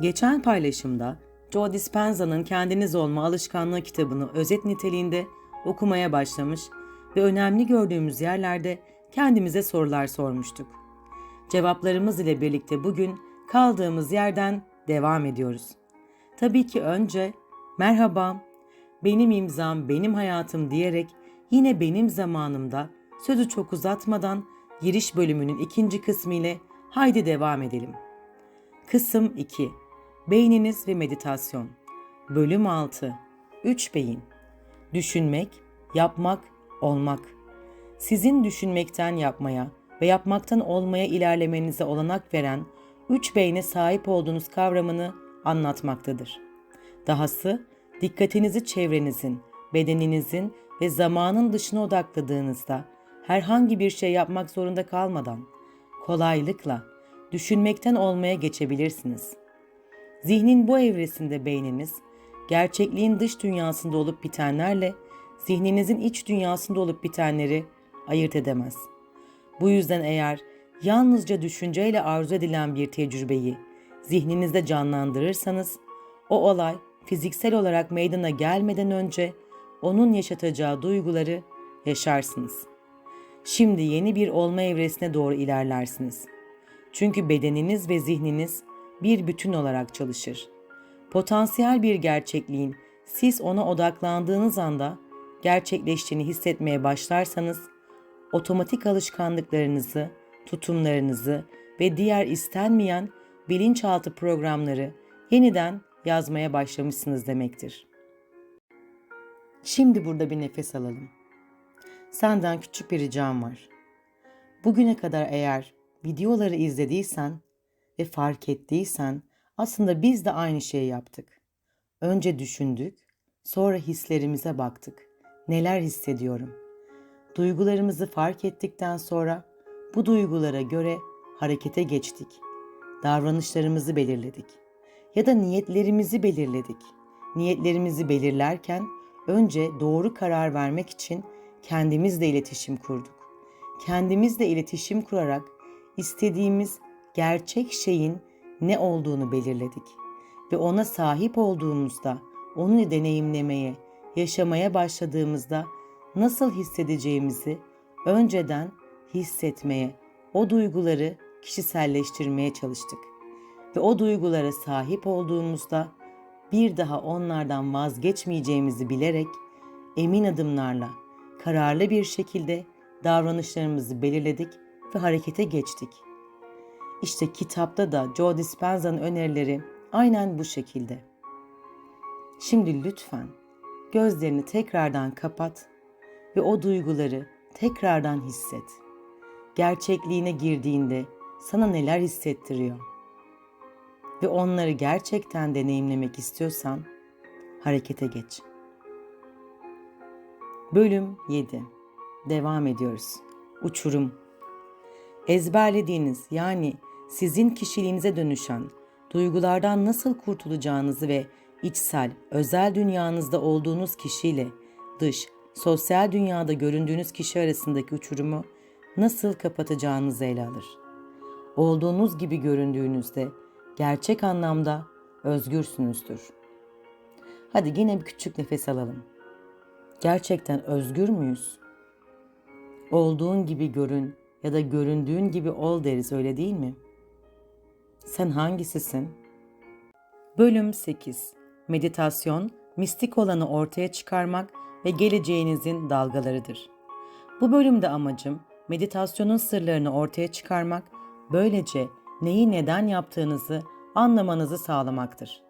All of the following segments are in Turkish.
Geçen paylaşımda Joe Dispenza'nın Kendiniz Olma Alışkanlığı kitabını özet niteliğinde okumaya başlamış ve önemli gördüğümüz yerlerde kendimize sorular sormuştuk. Cevaplarımız ile birlikte bugün kaldığımız yerden devam ediyoruz. Tabii ki önce merhaba, benim imzam, benim hayatım diyerek yine benim zamanımda sözü çok uzatmadan giriş bölümünün ikinci kısmı ile haydi devam edelim. Kısım 2 Beyniniz ve meditasyon Bölüm 6 3 beyin Düşünmek, yapmak, olmak Sizin düşünmekten yapmaya ve yapmaktan olmaya ilerlemenize olanak veren üç beyne sahip olduğunuz kavramını anlatmaktadır. Dahası dikkatinizi çevrenizin, bedeninizin ve zamanın dışına odakladığınızda herhangi bir şey yapmak zorunda kalmadan kolaylıkla düşünmekten olmaya geçebilirsiniz. Zihnin bu evresinde beyniniz, gerçekliğin dış dünyasında olup bitenlerle zihninizin iç dünyasında olup bitenleri ayırt edemez. Bu yüzden eğer yalnızca düşünceyle arzu edilen bir tecrübeyi zihninizde canlandırırsanız, o olay fiziksel olarak meydana gelmeden önce onun yaşatacağı duyguları yaşarsınız. Şimdi yeni bir olma evresine doğru ilerlersiniz. Çünkü bedeniniz ve zihniniz bir bütün olarak çalışır. Potansiyel bir gerçekliğin siz ona odaklandığınız anda gerçekleştiğini hissetmeye başlarsanız otomatik alışkanlıklarınızı, tutumlarınızı ve diğer istenmeyen bilinçaltı programları yeniden yazmaya başlamışsınız demektir. Şimdi burada bir nefes alalım. Senden küçük bir ricam var. Bugüne kadar eğer videoları izlediysen ve fark ettiysen aslında biz de aynı şeyi yaptık. Önce düşündük, sonra hislerimize baktık. Neler hissediyorum? Duygularımızı fark ettikten sonra bu duygulara göre harekete geçtik. Davranışlarımızı belirledik ya da niyetlerimizi belirledik. Niyetlerimizi belirlerken önce doğru karar vermek için kendimizle iletişim kurduk. Kendimizle iletişim kurarak istediğimiz gerçek şeyin ne olduğunu belirledik ve ona sahip olduğumuzda, onu deneyimlemeye, yaşamaya başladığımızda nasıl hissedeceğimizi önceden hissetmeye, o duyguları kişiselleştirmeye çalıştık. Ve o duygulara sahip olduğumuzda bir daha onlardan vazgeçmeyeceğimizi bilerek emin adımlarla, kararlı bir şekilde davranışlarımızı belirledik ve harekete geçtik. İşte kitapta da Joe Dispenza'nın önerileri aynen bu şekilde. Şimdi lütfen gözlerini tekrardan kapat ve o duyguları tekrardan hisset. Gerçekliğine girdiğinde sana neler hissettiriyor? Ve onları gerçekten deneyimlemek istiyorsan harekete geç. Bölüm 7. Devam ediyoruz. Uçurum. Ezberlediğiniz yani sizin kişiliğinize dönüşen duygulardan nasıl kurtulacağınızı ve içsel, özel dünyanızda olduğunuz kişiyle dış, sosyal dünyada göründüğünüz kişi arasındaki uçurumu nasıl kapatacağınızı ele alır. Olduğunuz gibi göründüğünüzde gerçek anlamda özgürsünüzdür. Hadi yine bir küçük nefes alalım. Gerçekten özgür müyüz? Olduğun gibi görün ya da göründüğün gibi ol deriz öyle değil mi? Sen hangisisin? Bölüm 8 Meditasyon, mistik olanı ortaya çıkarmak ve geleceğinizin dalgalarıdır. Bu bölümde amacım meditasyonun sırlarını ortaya çıkarmak, böylece neyi neden yaptığınızı anlamanızı sağlamaktır.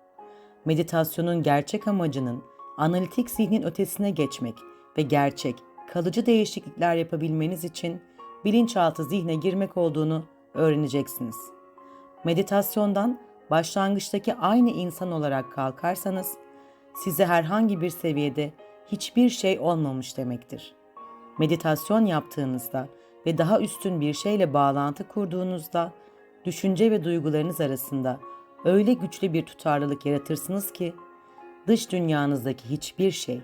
Meditasyonun gerçek amacının analitik zihnin ötesine geçmek ve gerçek, kalıcı değişiklikler yapabilmeniz için bilinçaltı zihne girmek olduğunu öğreneceksiniz. Meditasyondan başlangıçtaki aynı insan olarak kalkarsanız size herhangi bir seviyede hiçbir şey olmamış demektir. Meditasyon yaptığınızda ve daha üstün bir şeyle bağlantı kurduğunuzda düşünce ve duygularınız arasında öyle güçlü bir tutarlılık yaratırsınız ki dış dünyanızdaki hiçbir şey,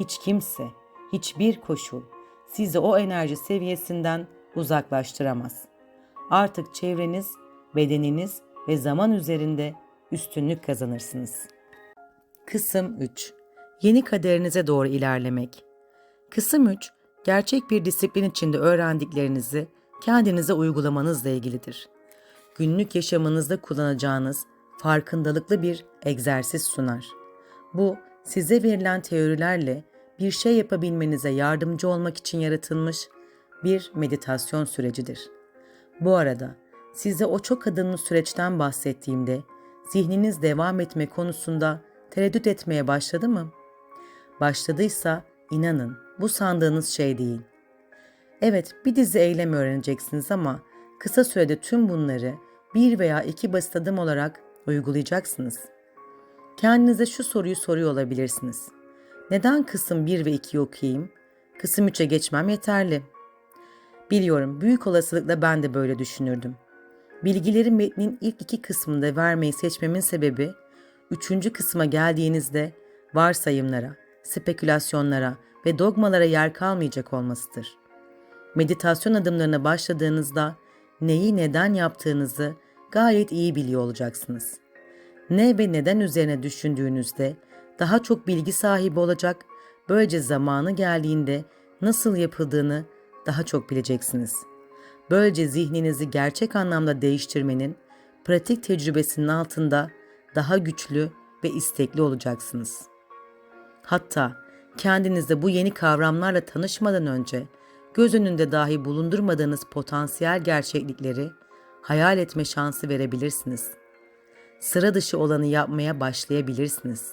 hiç kimse, hiçbir koşul sizi o enerji seviyesinden uzaklaştıramaz. Artık çevreniz, bedeniniz ve zaman üzerinde üstünlük kazanırsınız. Kısım 3 Yeni kaderinize doğru ilerlemek. Kısım 3 gerçek bir disiplin içinde öğrendiklerinizi kendinize uygulamanızla ilgilidir. Günlük yaşamınızda kullanacağınız farkındalıklı bir egzersiz sunar. Bu size verilen teorilerle bir şey yapabilmenize yardımcı olmak için yaratılmış bir meditasyon sürecidir. Bu arada size o çok adımlı süreçten bahsettiğimde zihniniz devam etme konusunda tereddüt etmeye başladı mı? Başladıysa inanın bu sandığınız şey değil. Evet bir dizi eylem öğreneceksiniz ama kısa sürede tüm bunları bir veya iki basit adım olarak uygulayacaksınız. Kendinize şu soruyu soruyor olabilirsiniz. Neden kısım 1 ve 2'yi okuyayım? Kısım 3'e geçmem yeterli. Biliyorum büyük olasılıkla ben de böyle düşünürdüm. Bilgileri metnin ilk iki kısmında vermeyi seçmemin sebebi, üçüncü kısma geldiğinizde varsayımlara, spekülasyonlara ve dogmalara yer kalmayacak olmasıdır. Meditasyon adımlarına başladığınızda neyi neden yaptığınızı gayet iyi biliyor olacaksınız. Ne ve neden üzerine düşündüğünüzde daha çok bilgi sahibi olacak, böylece zamanı geldiğinde nasıl yapıldığını daha çok bileceksiniz. Böylece zihninizi gerçek anlamda değiştirmenin pratik tecrübesinin altında daha güçlü ve istekli olacaksınız. Hatta kendinizde bu yeni kavramlarla tanışmadan önce göz önünde dahi bulundurmadığınız potansiyel gerçeklikleri hayal etme şansı verebilirsiniz. Sıra dışı olanı yapmaya başlayabilirsiniz.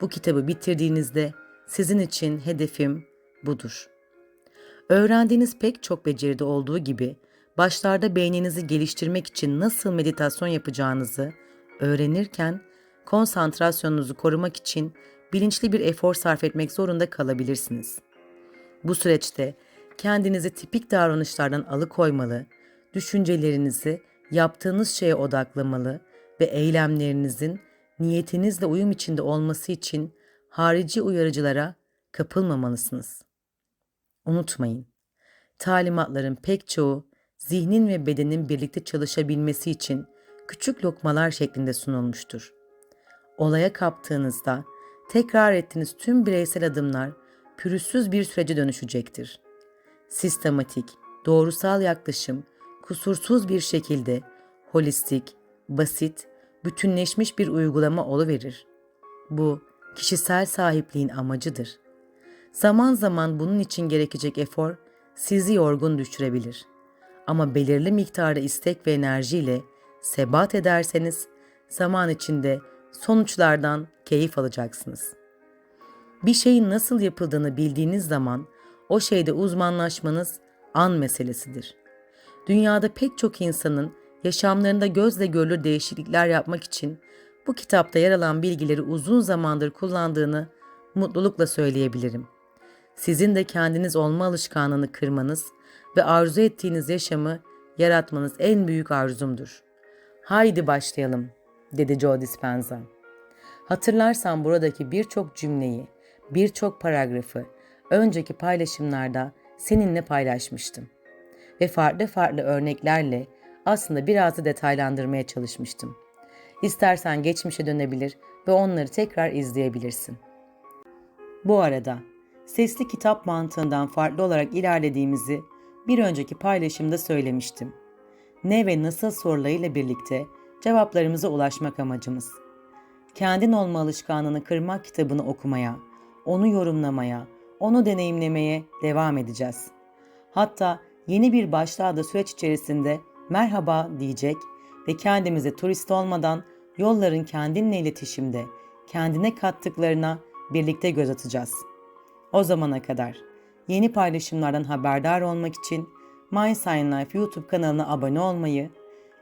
Bu kitabı bitirdiğinizde sizin için hedefim budur. Öğrendiğiniz pek çok beceride olduğu gibi başlarda beyninizi geliştirmek için nasıl meditasyon yapacağınızı öğrenirken konsantrasyonunuzu korumak için bilinçli bir efor sarf etmek zorunda kalabilirsiniz. Bu süreçte kendinizi tipik davranışlardan alıkoymalı, düşüncelerinizi yaptığınız şeye odaklamalı ve eylemlerinizin niyetinizle uyum içinde olması için harici uyarıcılara kapılmamalısınız. Unutmayın, talimatların pek çoğu zihnin ve bedenin birlikte çalışabilmesi için küçük lokmalar şeklinde sunulmuştur. Olaya kaptığınızda tekrar ettiğiniz tüm bireysel adımlar pürüzsüz bir sürece dönüşecektir. Sistematik, doğrusal yaklaşım kusursuz bir şekilde holistik, basit, bütünleşmiş bir uygulama oluverir. Bu kişisel sahipliğin amacıdır. Zaman zaman bunun için gerekecek efor sizi yorgun düşürebilir. Ama belirli miktarda istek ve enerjiyle sebat ederseniz zaman içinde sonuçlardan keyif alacaksınız. Bir şeyin nasıl yapıldığını bildiğiniz zaman o şeyde uzmanlaşmanız an meselesidir. Dünyada pek çok insanın yaşamlarında gözle görülür değişiklikler yapmak için bu kitapta yer alan bilgileri uzun zamandır kullandığını mutlulukla söyleyebilirim. Sizin de kendiniz olma alışkanlığını kırmanız ve arzu ettiğiniz yaşamı yaratmanız en büyük arzumdur. Haydi başlayalım, dedi Joe Dispenza. Hatırlarsan buradaki birçok cümleyi, birçok paragrafı önceki paylaşımlarda seninle paylaşmıştım. Ve farklı farklı örneklerle aslında biraz da detaylandırmaya çalışmıştım. İstersen geçmişe dönebilir ve onları tekrar izleyebilirsin. Bu arada sesli kitap mantığından farklı olarak ilerlediğimizi bir önceki paylaşımda söylemiştim. Ne ve nasıl sorularıyla birlikte cevaplarımıza ulaşmak amacımız. Kendin olma alışkanlığını kırmak kitabını okumaya, onu yorumlamaya, onu deneyimlemeye devam edeceğiz. Hatta yeni bir başlığa da süreç içerisinde merhaba diyecek ve kendimize turist olmadan yolların kendinle iletişimde, kendine kattıklarına birlikte göz atacağız. O zamana kadar yeni paylaşımlardan haberdar olmak için My Sign Life YouTube kanalına abone olmayı,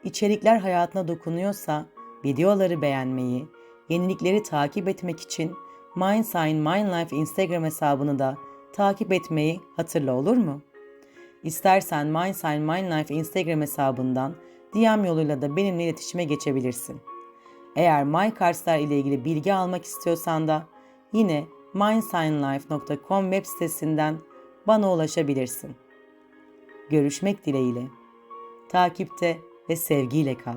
içerikler hayatına dokunuyorsa videoları beğenmeyi, yenilikleri takip etmek için Mind Sign Mind Life Instagram hesabını da takip etmeyi hatırla olur mu? İstersen Mind Sign Mind Life Instagram hesabından DM yoluyla da benimle iletişime geçebilirsin. Eğer MyCarslar ile ilgili bilgi almak istiyorsan da yine mindsignlife.com web sitesinden bana ulaşabilirsin. Görüşmek dileğiyle. Takipte ve sevgiyle kal.